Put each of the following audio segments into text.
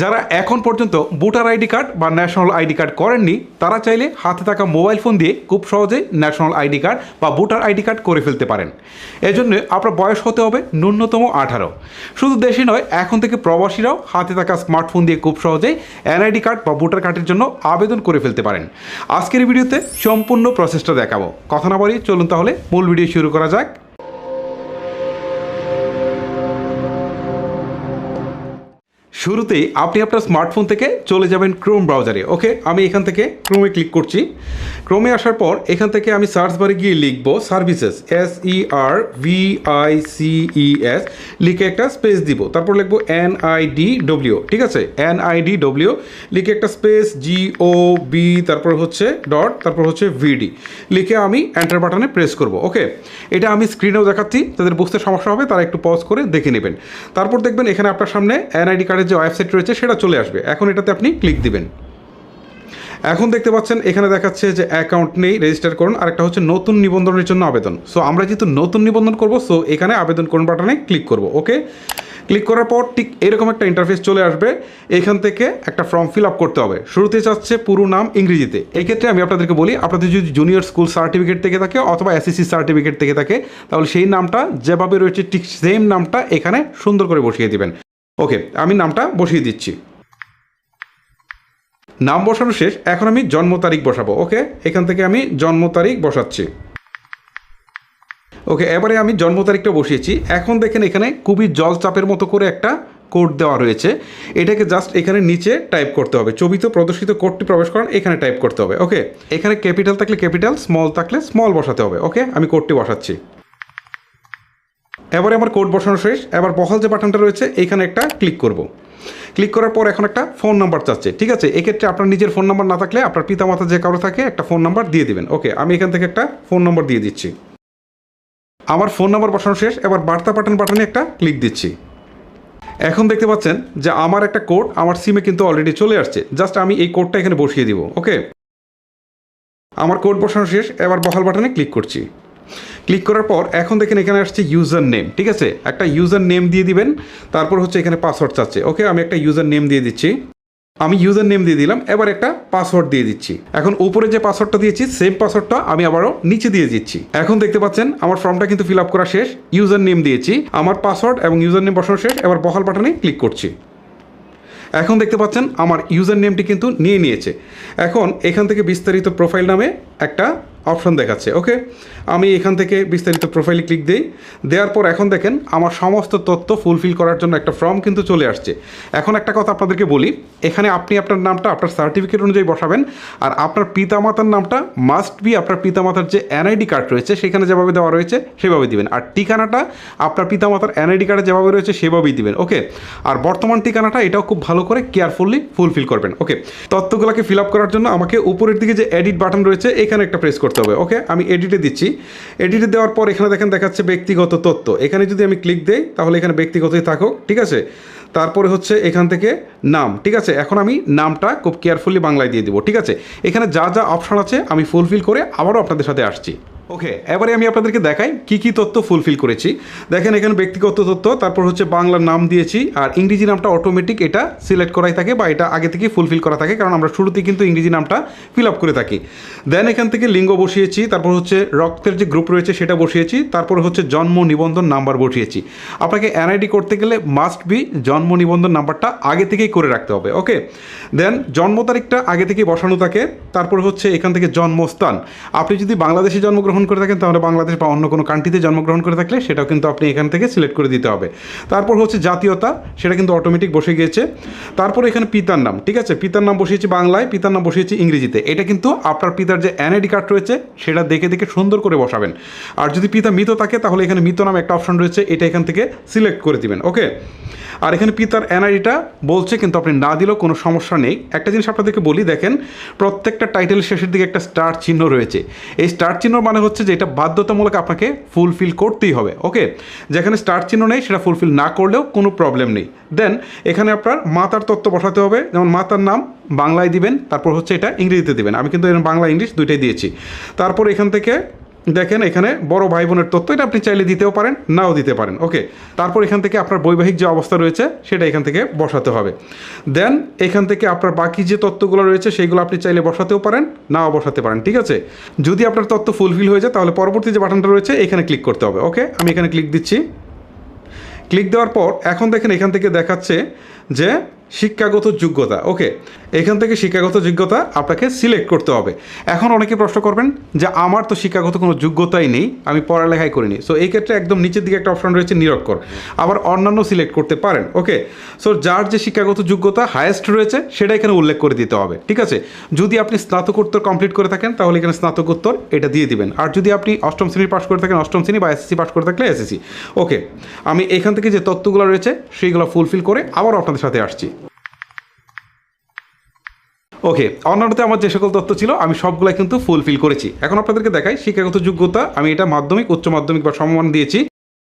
যারা এখন পর্যন্ত ভোটার আইডি কার্ড বা ন্যাশনাল আইডি কার্ড করেননি, তারা চাইলে হাতে থাকা মোবাইল ফোন দিয়ে খুব সহজেই ন্যাশনাল আইডি কার্ড বা ভোটার আইডি কার্ড করে ফেলতে পারেন। এজন্য আপনার বয়স হতে হবে ন্যূনতম আঠারো। শুধু দেশে নয়, এখন থেকে প্রবাসীরাও হাতে থাকা স্মার্টফোন দিয়ে খুব সহজেই এনআইডি কার্ড বা ভোটার কার্ডের জন্য আবেদন করে ফেলতে পারেন। আজকের ভিডিওতে সম্পূর্ণ প্রসেসটা দেখাবো। কথা না বাড়িয়ে চলুন তাহলে, মূল ভিডিও শুরু করা যাক। শুরুতেই আপনি আপনার স্মার্টফোন থেকে চলে যাবেন ক্রোম ব্রাউজারে ওকে আমি এখান থেকে ক্রোমে ক্লিক করছি। ক্রোমে আসার পর এখান থেকে আমি সার্চ বারে গিয়ে লিখব services S E R V I C E S লিখে একটা স্পেস দিব। তারপর লিখব এন আই ডি ডব্লিউ ঠিক আছে? এন আই ডি ডব্লিউ লিখে একটা স্পেস জি ও বি তারপর হচ্ছে ডট তারপর হচ্ছে ভিডি লিখে আমি এন্টার বাটনে প্রেস করব ওকে এটা আমি স্ক্রিনেও দেখাচ্ছি, তাদের বুঝতে সমস্যা হবে, তারা একটু পজ করে দেখে নেবেন। তারপর দেখবেন এখানে আপনার সামনে এনআইডি কার্ডের যে ওয়েবসাইট রয়েছে সেটা চলে আসবে। এখন এটাতে আপনি ক্লিক দিবেন। এখন দেখতে পাচ্ছেন এখানে দেখাচ্ছে যে অ্যাকাউন্ট নেই, রেজিস্টার করুন। আরেকটা হচ্ছে নতুন নিবন্ধনের জন্য আবেদন। সো আমরা যেহেতু নতুন নিবন্ধন করব সো এখানে আবেদন করুন বাটনে ক্লিক করব ওকে ক্লিক করার পর ঠিক এরকম একটা ইন্টারফেস চলে আসবে। এখান থেকে একটা ফর্ম ফিল আপ করতে হবে। শুরুতে চাচ্ছে পুরো নাম ইংরেজিতে। এই ক্ষেত্রে আমি আপনাদেরকে বলি, আপনাদের যদি জুনিয়র স্কুল সার্টিফিকেট থেকে থাকে অথবা এসএসসি সার্টিফিকেট থেকে থাকে, তাহলে সেই নামটা যেভাবে রয়েছে ঠিক সেম নামটা এখানে সুন্দর করে বসিয়ে দিবেন। ওকে, আমি নামটা বসিয়ে দিচ্ছি। নাম বসানো শেষ, এখন আমি জন্ম তারিখ বসাবো, ওকে? এখান থেকে আমি জন্ম তারিখ বসাচ্ছি। ওকে, এবারে আমি জন্ম তারিখটা বসিয়েছি। এখন দেখেন এখানে খুবই জল চাপের মতো করে একটা কোড দেওয়া রয়েছে। এটাকে জাস্ট এখানে নিচে টাইপ করতে হবে। ছবিতে প্রদর্শিত কোডটি প্রবেশ করান এখানে টাইপ করতে হবে, ওকে? এখানে ক্যাপিটাল থাকলে ক্যাপিটাল, স্মল থাকলে স্মল বসাতে হবে, ওকে? আমি কোডটি বসাচ্ছি। এবারে আমার কোড বসানো শেষ। এবার বহাল যে বাটনটা রয়েছে এখানে একটা ক্লিক করব। ক্লিক করার পর এখন একটা ফোন নাম্বার চাচ্ছে। ঠিক আছে? এক্ষেত্রে আপনার নিজের ফোন নাম্বার না থাকলে আপনার পিতামাতা যে কারও থাকে, একটা ফোন নাম্বার দিয়ে দিবেন। ওকে, আমি এখান থেকে একটা ফোন নাম্বার দিয়ে দিচ্ছি। আমার ফোন নাম্বার বসানো শেষ। এবার বার্তা পাঠান বাটনে একটা ক্লিক দিচ্ছি। এখন দেখতে পাচ্ছেন যে আমার একটা কোড আমার সিমে কিন্তু অলরেডি চলে আসছে। জাস্ট আমি এই কোডটা এখানে বসিয়ে দিব। ওকে? আমার কোড বসানো শেষ। এবার বহাল বাটনে ক্লিক করছি। ক্লিক করার পর এখন দেখেন এখানে আসছে ইউজার নেম ঠিক আছে? একটা ইউজার নেম দিয়ে দিবেন, তারপর হচ্ছে এখানে পাসওয়ার্ড চাচ্ছে। ওকে আমি একটা ইউজার নেম দিয়ে দিচ্ছি। আমি ইউজার নেম দিয়ে দিলাম, এবার একটা পাসওয়ার্ড দিয়ে দিচ্ছি। এখন উপরে যে পাসওয়ার্ডটা দিয়েছি সেম পাসওয়ার্ডটা আমি আবারও নিচে দিয়ে দিচ্ছি। এখন দেখতে পাচ্ছেন, আমার ফর্মটা কিন্তু ফিল আপ করা শেষ। ইউজার নেম দিয়েছি, আমার পাসওয়ার্ড এবং ইউজার নেম বসানো শেষ, এবার বহাল বাটনে ক্লিক করছি। এখন দেখতে পাচ্ছেন, আমার ইউজার নেমটি কিন্তু নিয়ে নিয়েছে। এখন এখান থেকে বিস্তারিত প্রোফাইল নামে একটা অপশন দেখাচ্ছে ওকে আমি এখান থেকে বিস্তারিত প্রোফাইলে ক্লিক দিই। দেওয়ার পর এখন দেখেন, আমার সমস্ত তথ্য ফুলফিল করার জন্য একটা ফর্ম কিন্তু চলে আসছে। এখন একটা কথা আপনাদেরকে বলি, এখানে আপনি আপনার নামটা, আপনার সার্টিফিকেট অনুযায়ী বসাবেন, আর আপনার পিতামাতার নামটা মাস্ট বি আপনার পিতামাতার যে এনআইডি কার্ড রয়েছে, সেখানে যেভাবে দেওয়া রয়েছে, সেভাবে দিবেন। আর ঠিকানাটা আপনার পিতামাতার এনআইডি কার্ডে যেভাবে রয়েছে, সেভাবেই দিবেন ওকে আর বর্তমান ঠিকানাটা এটাও খুব ভালো করে কেয়ারফুলি ফুলফিল করবেন ওকে তথ্যগুলোকে ফিল আপ করার জন্য আমাকে উপরের দিকে যে এডিট বাটন রয়েছে, এখানে একটা প্রেস করতে হবে ওকে আমি এডিটে দিচ্ছি। এডিটে দেওয়ার পর এখানে দেখেন দেখাচ্ছে ব্যক্তিগত তথ্য। এখানে যদি আমি ক্লিক দেই, তাহলে এখানে ব্যক্তিগতই থাকুক, ঠিক আছে? তারপরে হচ্ছে এখান থেকে নাম, ঠিক আছে? এখন আমি নামটা খুব কেয়ারফুলি বাংলায় দিয়ে দিব, ঠিক আছে? এখানে যা যা অপশান আছে আমি ফুলফিল করে আবারও আপনাদের সাথে আসছি। ওকে এবারে আমি আপনাদেরকে দেখাই কি কি তথ্য ফুলফিল করেছি। দেখেন এখানে ব্যক্তিগত তথ্য, তারপর হচ্ছে বাংলার নাম দিয়েছি, আর ইংরেজি নামটা অটোমেটিক এটা সিলেক্ট করাই থাকে বা এটা আগে থেকে ফুলফিল করা থাকে, কারণ আমরা শুরুতেই কিন্তু ইংরেজি নামটা ফিল আপ করে থাকি। দেন এখান থেকে লিঙ্গ বসিয়েছি, তারপর হচ্ছে রক্তের যে গ্রুপ রয়েছে সেটা বসিয়েছি, তারপর হচ্ছে জন্ম নিবন্ধন নাম্বার বসিয়েছি। আপনাকে এনআইডি করতে গেলে মাস্ট বি জন্ম নিবন্ধন নাম্বারটা আগে থেকেই করে রাখতে হবে ওকে দেন জন্ম তারিখটা আগে থেকেই বসানো থাকে, তারপর হচ্ছে এখান থেকে জন্মস্থান। আপনি যদি বাংলাদেশে জন্মগ্রহণ করে থাকেন, তাহলে বাংলাদেশ বা অন্য কোনো কান্ট্রিতে জন্মগ্রহণ করে থাকলে সেটাও কিন্তু আপনি এখান থেকে সিলেক্ট করে দিতে হবে। তারপর হচ্ছে জাতীয়তা, সেটা কিন্তু অটোমেটিক বসে গিয়েছে। তারপর এখানে পিতার নাম, ঠিক আছে? পিতার নাম বসিয়েছি বাংলায়, পিতার নাম বসিয়েছি ইংরেজিতে। এটা কিন্তু আপনার পিতার যে এনআইডি কার্ড রয়েছে, সেটা দেখে দেখে সুন্দর করে বসাবেন। আর যদি পিতা মৃত থাকে, তাহলে এখানে মৃত নাম একটা অপশন রয়েছে, এটা এখান থেকে সিলেক্ট করে দিবেন ওকে আর এখানে পিতার এনআইডিটা বলছে, কিন্তু আপনি না দিলেও কোনো সমস্যা নেই। একটা জিনিস আপনাদেরকে বলি, দেখেন, প্রত্যেকটা টাইটেল শেষের দিকে একটা স্টার চিহ্ন রয়েছে। এই স্টার চিহ্ন মানে হচ্ছে যে এটা বাধ্যতামূলক আপনাকে ফুলফিল করতেই হবে ওকে যেখানে স্টার চিহ্ন নেই, সেটা ফুলফিল না করলেও কোনো প্রবলেম নেই। দেন এখানে আপনার মাতার তত্ত্ব বসাতে হবে, যেমন মাতার নাম বাংলায় দিবেন, তারপর হচ্ছে এটা ইংরেজিতে দিবেন। আমি কিন্তু বাংলা, ইংলিশ দুইটাই দিয়েছি। তারপর এখান থেকে দেখেন এখানে বড় ভাই বোনের তথ্য এটা আপনি চাইলে দিতেও পারেন, নাও দিতে পারেন। ওকে, তারপর এখান থেকে আপনার বৈবাহিক যে অবস্থা রয়েছে, সেটা এখান থেকে বসাতে হবে। দেন এখান থেকে আপনার বাকি যে তথ্যগুলো রয়েছে সেইগুলো আপনি চাইলে বসাতেও পারেন, নাও বসাতে পারেন, ঠিক আছে? যদি আপনার তথ্য ফুলফিল হয়ে যায়, তাহলে পরবর্তী যে বাটনটা রয়েছে, এখানে ক্লিক করতে হবে, ওকে? আমি এখানে ক্লিক দিচ্ছি। ক্লিক দেওয়ার পর, এখন দেখেন এখান থেকে দেখাচ্ছে যে শিক্ষাগত যোগ্যতা। ওকে, এখান থেকে শিক্ষাগত যোগ্যতা আপনাকে সিলেক্ট করতে হবে। এখন অনেকে প্রশ্ন করবেন যে আমার তো শিক্ষাগত কোনো যোগ্যতাই নেই, আমি পড়ালেখাই করিনি। সো এই ক্ষেত্রে একদম নিচের দিকে একটা অপশন রয়েছে নিরক্ষর। আবার অন্যান্য সিলেক্ট করতে পারেন। ওকে সো যার যে শিক্ষাগত যোগ্যতা হায়েস্ট রয়েছে, সেটা এখানে উল্লেখ করে দিতে হবে। ঠিক আছে? যদি আপনি স্নাতকোত্তর কমপ্লিট করে থাকেন, তাহলে এখানে স্নাতকোত্তর এটা দিয়ে দিবেন। আর যদি আপনি অষ্টম শ্রেণি পাশ করে থাকেন, অষ্টম শ্রেণি বা এসএসসি পাশ করে থাকলে এসএসসি ওকে, আমি এখান থেকে যে তথ্যগুলো রয়েছে, সেইগুলো ফুলফিল করে আবার আপনাদের সাথে আসছি। ওকে অন্যান্যতে আমার যে সকল তথ্য ছিল, আমি সবগুলাই কিন্তু ফুলফিল করেছি। এখন আপনাদেরকে দেখাই শিক্ষাগত যোগ্যতা, আমি এটা মাধ্যমিক, উচ্চ মাধ্যমিক বা সম্মান দিয়েছি।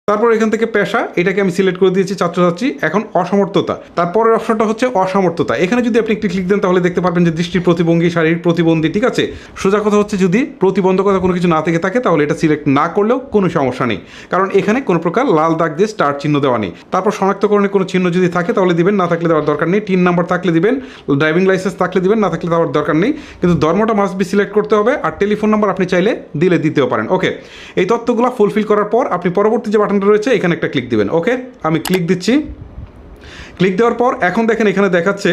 তারপর এখান থেকে পেশা, এটাকে আমি সিলেক্ট করে দিয়েছি ছাত্রছাত্রী, এখন অসমর্থতা। তারপরের অপশনটা হচ্ছে অসমর্থতা। এখানে যদি আপনি একটি ক্লিক দেন, তাহলে দেখতে পারবেন যে দৃষ্টির প্রতিবন্ধী শারীরিক প্রতিবন্ধী, ঠিক আছে? সোজা কথা হচ্ছে যদি প্রতিবন্ধকতা কোনো কিছু না থেকে থাকে, তাহলে এটা সিলেক্ট না করলেও কোনো সমস্যা নেই। কারণ এখানে কোনো প্রকার লাল দাগ দিয়ে স্টার চিহ্ন দেওয়া নেই। তারপর শনাক্তকরণের কোনো চিহ্ন যদি থাকে, তাহলে দিবেন, না থাকলে দেওয়ার দরকার নেই। তিন নাম্বার থাকলে দিবেন ড্রাইভিং লাইসেন্স থাকলে দিবেন, না থাকলে দেওয়ার দরকার নেই। কিন্তু ধর্মটা মাস্ট বি সিলেক্ট করতে হবে, আর টেলিফোন নাম্বার আপনি চাইলে দিলে দিতেও পারেন। ওকে এই তথ্যগুলো ফুলফিল করার পর আপনি পরবর্তী যে বাটনটা রয়েছে এখানে একটা ক্লিক দিবেন ওকে আমি ক্লিক দিচ্ছি। ক্লিক দেওয়ার পর এখন দেখেন এখানে দেখাচ্ছে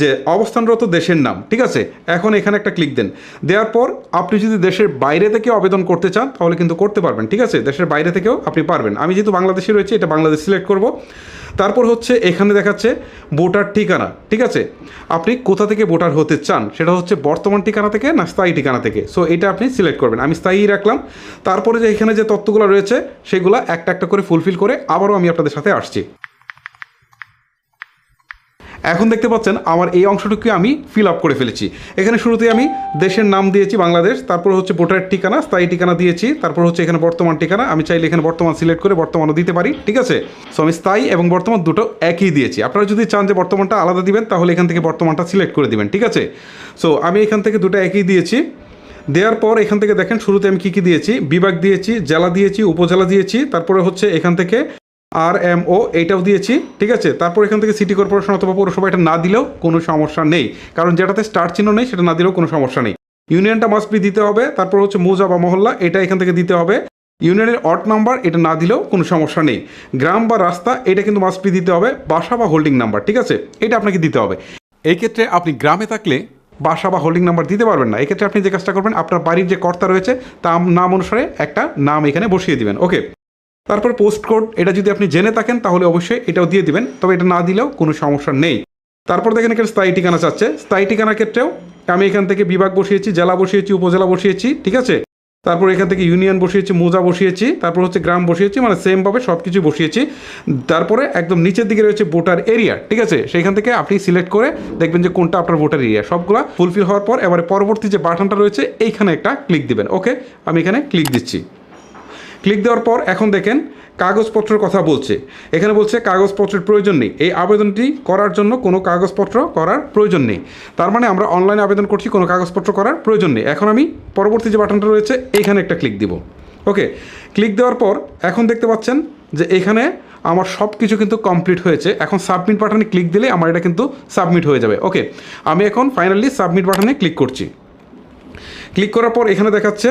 যে অবস্থানরত দেশের নাম, ঠিক আছে? এখন এখানে একটা ক্লিক দেন। দেওয়ার পর আপনি যদি দেশের বাইরে থেকে আবেদন করতে চান, তাহলে কিন্তু করতে পারবেন, ঠিক আছে? দেশের বাইরে থেকেও আপনি পারবেন। আমি যেহেতু বাংলাদেশে রয়েছে, এটা বাংলাদেশ সিলেক্ট করব। তারপর হচ্ছে এখানে দেখাচ্ছে ভোটার ঠিকানা, ঠিক আছে? আপনি কোথা থেকে ভোটার হতে চান? সেটা হচ্ছে বর্তমান ঠিকানা থেকে না স্থায়ী ঠিকানা থেকে? সো এটা আপনি সিলেক্ট করবেন। আমি স্থায়ী রাখলাম। তারপরে যে এখানে যে তথ্যগুলো রয়েছে, সেগুলো একটা একটা করে ফুলফিল করে আবারও আমি আপনাদের সাথে আসছি। এখন দেখতে পাচ্ছেন আমার এই অংশটুকু আমি ফিল আপ করে ফেলেছি। এখানে শুরুতে আমি দেশের নাম দিয়েছি বাংলাদেশ, তারপর হচ্ছে ভোটার ঠিকানা, স্থায়ী ঠিকানা দিয়েছি, তারপর হচ্ছে এখানে বর্তমান ঠিকানা, আমি চাইলে এখানে বর্তমান সিলেক্ট করে বর্তমানও দিতে পারি, ঠিক আছে? সো আমি স্থায়ী এবং বর্তমান দুটো একই দিয়েছি। আপনারা যদি চান যে বর্তমানটা আলাদা দিবেন, তাহলে এখান থেকে বর্তমানটা সিলেক্ট করে দিবেন, ঠিক আছে? সো আমি এখান থেকে দুটো একই দিয়েছি। দেওয়ার পর এখান থেকে দেখেন শুরুতে আমি কী কী দিয়েছি? বিভাগ দিয়েছি, জেলা দিয়েছি, উপজেলা দিয়েছি, তারপরে হচ্ছে এখান থেকে আর এম ও এইটাও দিয়েছি, ঠিক আছে? তারপর এখান থেকে সিটি কর্পোরেশন অথবা পৌরসভা এটা না দিলেও কোনো সমস্যা নেই। কারণ যেটাতে স্টার চিহ্ন নেই, সেটা না দিলেও কোনো সমস্যা নেই। ইউনিয়নটা মাস্ট বি দিতে হবে, তারপর হচ্ছে মৌজা বা মহল্লা, এটা এখান থেকে দিতে হবে। ইউনিয়নের অট নাম্বার এটা না দিলেও কোনো সমস্যা নেই। গ্রাম বা রাস্তা, এটা কিন্তু মাস্ট বি দিতে হবে। বাসা বা হোল্ডিং নাম্বার ঠিক আছে? এটা আপনাকে দিতে হবে। এই ক্ষেত্রে আপনি গ্রামে থাকলে বাসা বা হোল্ডিং নাম্বার দিতে পারবেন না। এক্ষেত্রে আপনি যে কাজটা করবেন, আপনার বাড়ির যে কর্তা রয়েছে, তার নাম অনুসারে একটা নাম এখানে বসিয়ে দিবেন। ওকে তারপর পোস্ট কোড এটা যদি আপনি জেনে থাকেন, তাহলে অবশ্যই এটাও দিয়ে দিবেন। তবে এটা না দিলেও কোনো সমস্যা নেই। তারপর দেখেন এখানে স্থায়ী ঠিকানা চাচ্ছে। স্থায়ী ঠিকানার ক্ষেত্রেও আমি এখান থেকে বিভাগ বসিয়েছি, জেলা বসিয়েছি, উপজেলা বসিয়েছি, ঠিক আছে? তারপর এখান থেকে ইউনিয়ন বসিয়েছি, মোজা বসিয়েছি, তারপর হচ্ছে গ্রাম বসিয়েছি মানে সেমভাবে সব কিছু বসিয়েছি। তারপরে একদম নিচের দিকে রয়েছে ভোটার এরিয়া ঠিক আছে? সেখান থেকে আপনি সিলেক্ট করে দেখবেন যে কোনটা আপনার ভোটার এরিয়া সবগুলা ফুলফিল হওয়ার পর, এবারে পরবর্তী যে বাটনটা রয়েছে, এইখানে একটা ক্লিক দিবেন। ওকে আমি এখানে ক্লিক দিচ্ছি। ক্লিক দেওয়ার পর এখন দেখেন কাগজপত্রের কথা বলছে। এখানে বলছে কাগজপত্রের প্রয়োজন নেই। এই আবেদনটি করার জন্য কোনো কাগজপত্র করার প্রয়োজন নেই। তার মানে আমরা অনলাইনে আবেদন করছি, কোনো কাগজপত্র করার প্রয়োজন নেই। এখন আমি পরবর্তী যে বাটনটা রয়েছে, এইখানে একটা ক্লিক দিব। ওকে ক্লিক দেওয়ার পর এখন দেখতে পাচ্ছেন যে এখানে আমার সব কিছু কিন্তু কমপ্লিট হয়েছে। এখন সাবমিট বাটনে ক্লিক দিলে আমার এটা কিন্তু সাবমিট হয়ে যাবে। ওকে আমি এখন ফাইনালি সাবমিট বাটনে ক্লিক করছি। ক্লিক করার পর এখানে দেখাচ্ছে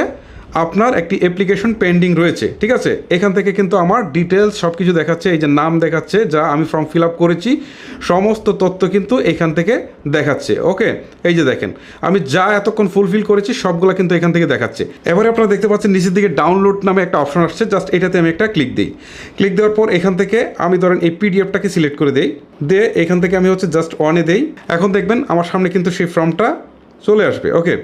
আপনার একটি অ্যাপ্লিকেশন পেন্ডিং রয়েছে, ঠিক আছে? এখান থেকে কিন্তু আমার ডিটেলস সব কিছু দেখাচ্ছে, এই যে নাম দেখাচ্ছে, যা আমি ফর্ম ফিল আপ করেছি, সমস্ত তথ্য কিন্তু এখান থেকে দেখাচ্ছে ওকে এই যে দেখেন, আমি যা এতক্ষণ ফুলফিল করেছি, সবগুলো কিন্তু এখান থেকে দেখাচ্ছে। এবারে আপনারা দেখতে পাচ্ছেন, নিচের দিকে ডাউনলোড নামে একটা অপশন আসছে জাস্ট এটাতে আমি একটা ক্লিক দিই। ক্লিক দেওয়ার পর এখান থেকে আমি ধরেন এই পিডিএফটাকে সিলেক্ট করে দেই, দিয়ে এখান থেকে আমি হচ্ছে জাস্ট ওয়ানে দেই। এখন দেখবেন, আমার সামনে কিন্তু সেই ফর্মটা চলে আসবে ওকে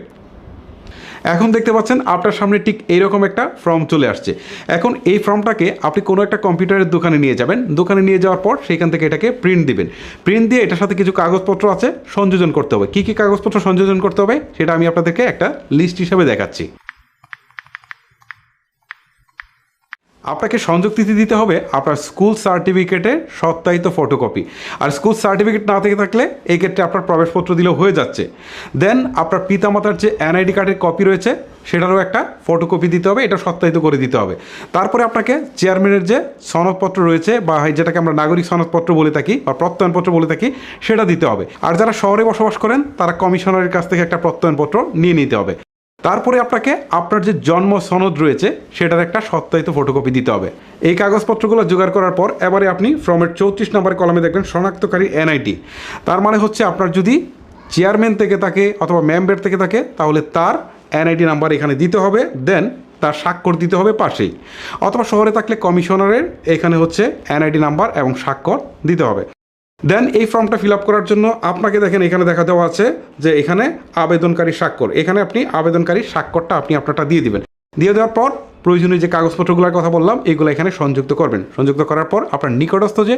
এখন দেখতে পাচ্ছেন আপনার সামনে ঠিক এইরকম একটা ফর্ম চলে আসছে। এখন এই ফর্মটাকে আপনি কোনো একটা কম্পিউটারের দোকানে নিয়ে যাবেন। দোকানে নিয়ে যাওয়ার পর সেখান থেকে এটাকে প্রিন্ট দিবেন। প্রিন্ট দিয়ে এটার সাথে কিছু কাগজপত্র আছে, সংযোজন করতে হবে। কী কী কাগজপত্র সংযোজন করতে হবে, সেটা আমি আপনাদেরকে একটা লিস্ট হিসাবে দেখাচ্ছি। আপনাকে সংযুক্তিতে দিতে হবে আপনার স্কুল সার্টিফিকেটের সত্যায়িত ফটোকপি। আর স্কুল সার্টিফিকেট না থেকে থাকলে এই ক্ষেত্রে আপনার প্রবেশপত্র দিলেও হয়ে যাচ্ছে। দেন আপনার পিতামাতার যে এনআইডি কার্ডের কপি রয়েছে, সেটারও একটা ফটোকপি দিতে হবে, এটা সত্যায়িত করে দিতে হবে। তারপরে আপনাকে চেয়ারম্যানের যে সনদপত্র রয়েছে বা যেটাকে আমরা নাগরিক সনদপত্র বলে থাকি বা প্রত্যয়নপত্র বলে থাকি, সেটা দিতে হবে। আর যারা শহরে বসবাস করেন, তারা কমিশনারের কাছ থেকে একটা প্রত্যয়নপত্র নিয়ে নিতে হবে। তারপরে আপনাকে আপনার যে জন্ম সনদ রয়েছে, সেটার একটা সত্যায়িত ফটোকপি দিতে হবে। এই কাগজপত্রগুলো জোগাড় করার পর এবারে আপনি ফর্মের চৌত্রিশ নম্বর কলমে দেখবেন শনাক্তকারী এনআইটি তার মানে হচ্ছে আপনার যদি চেয়ারম্যান থেকে থাকে অথবা মেম্বার থেকে থাকে, তাহলে তার এনআইডি নাম্বার এখানে দিতে হবে দেন তার স্বাক্ষর দিতে হবে পাশেই। অথবা শহরে থাকলে কমিশনারের এখানে হচ্ছে এনআইডি নাম্বার এবং স্বাক্ষর দিতে হবে। দেন এই ফর্মটা ফিল আপ করার জন্য আপনাকে দেখেন এখানে দেখা দেওয়া আছে যে এখানে আবেদনকারী স্বাক্ষর। এখানে আপনি আবেদনকারী স্বাক্ষরটা আপনি আপনারটা দিয়ে দিবেন। দিয়ে দেওয়ার পর প্রয়োজনীয় যে কাগজপত্রগুলোর কথা বললাম, এগুলো এখানে সংযুক্ত করবেন। সংযুক্ত করার পর আপনার নিকটস্থ যে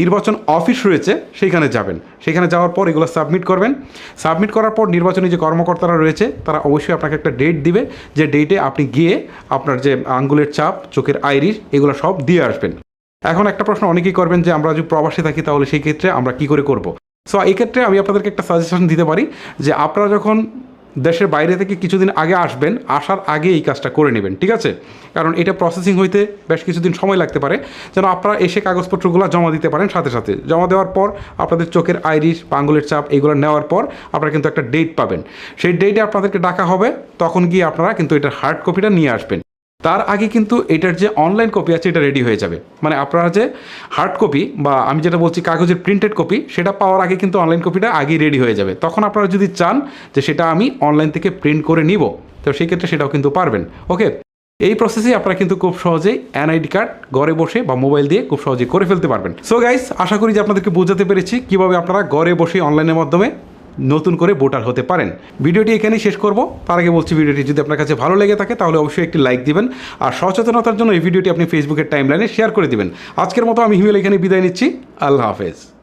নির্বাচন অফিস রয়েছে সেইখানে যাবেন। সেখানে যাওয়ার পর এগুলো সাবমিট করবেন। সাবমিট করার পর নির্বাচনী যে কর্মকর্তারা রয়েছে, তারা অবশ্যই আপনাকে একটা ডেট দিবে। যে ডেটে আপনি গিয়ে আপনার যে আঙ্গুলের চাপ, চোখের আইরিশ এগুলো সব দিয়ে আসবেন। এখন একটা প্রশ্ন, অনেকেই করবেন যে আমরা যদি প্রবাসে থাকি তাহলে সেই ক্ষেত্রে আমরা কি করে করব? সো এই ক্ষেত্রে আমি আপনাদেরকে একটা সাজেশন দিতে পারি যে আপনারা যখন দেশের বাইরে থেকে কিছুদিন আগে আসবেন, আসার আগে এই কাজটা করে নেবেন, ঠিক আছে? কারণ এটা প্রসেসিং হইতে বেশ কিছুদিন সময় লাগতে পারে। যেন আপনারা এসে কাগজপত্রগুলো জমা দিতে পারেন সাথে সাথে। জমা দেওয়ার পর আপনাদের চোখের আইরিশ বা আঙুলের চাপ এইগুলো নেওয়ার পর আপনারা কিন্তু একটা ডেট পাবেন। সেই ডেটে আপনাদেরকে ডাকা হবে, তখন গিয়ে আপনারা কিন্তু এটার হার্ড কপিটা নিয়ে আসবেন। তার আগে কিন্তু এটার যে অনলাইন কপি আছে, এটা রেডি হয়ে যাবে। মানে আপনারা যে হার্ড কপি বা আমি যেটা বলছি কাগজের প্রিন্টেড কপি সেটা পাওয়ার আগে কিন্তু অনলাইন কপিটা আগেই রেডি হয়ে যাবে। তখন আপনারা যদি চান যে সেটা আমি অনলাইন থেকে প্রিন্ট করে নিব, তো সেই ক্ষেত্রে সেটাও কিন্তু পারবেন। ওকে এই প্রসেসে আপনারা কিন্তু খুব সহজেই এনআইডি কার্ড ঘরে বসে বা মোবাইল দিয়ে খুব সহজেই করে ফেলতে পারবেন। সো গাইস আশা করি যে আপনাদেরকে বোঝাতে পেরেছি কীভাবে আপনারা ঘরে বসে অনলাইনের মাধ্যমে নতুন করে ভোটার হতে পারেন। ভিডিওটি এখানেই শেষ করব। তার আগে বলছি, ভিডিওটি যদি আপনার কাছে ভালো লেগে থাকে, তাহলে অবশ্যই একটি লাইক দিবেন আর সচেতনতার জন্য এই ভিডিওটি আপনি ফেসবুকের টাইমলাইনে শেয়ার করে দিবেন। আজকের মতো আমি হিমেল এখানে বিদায় নিচ্ছি। আল্লাহ হাফেজ।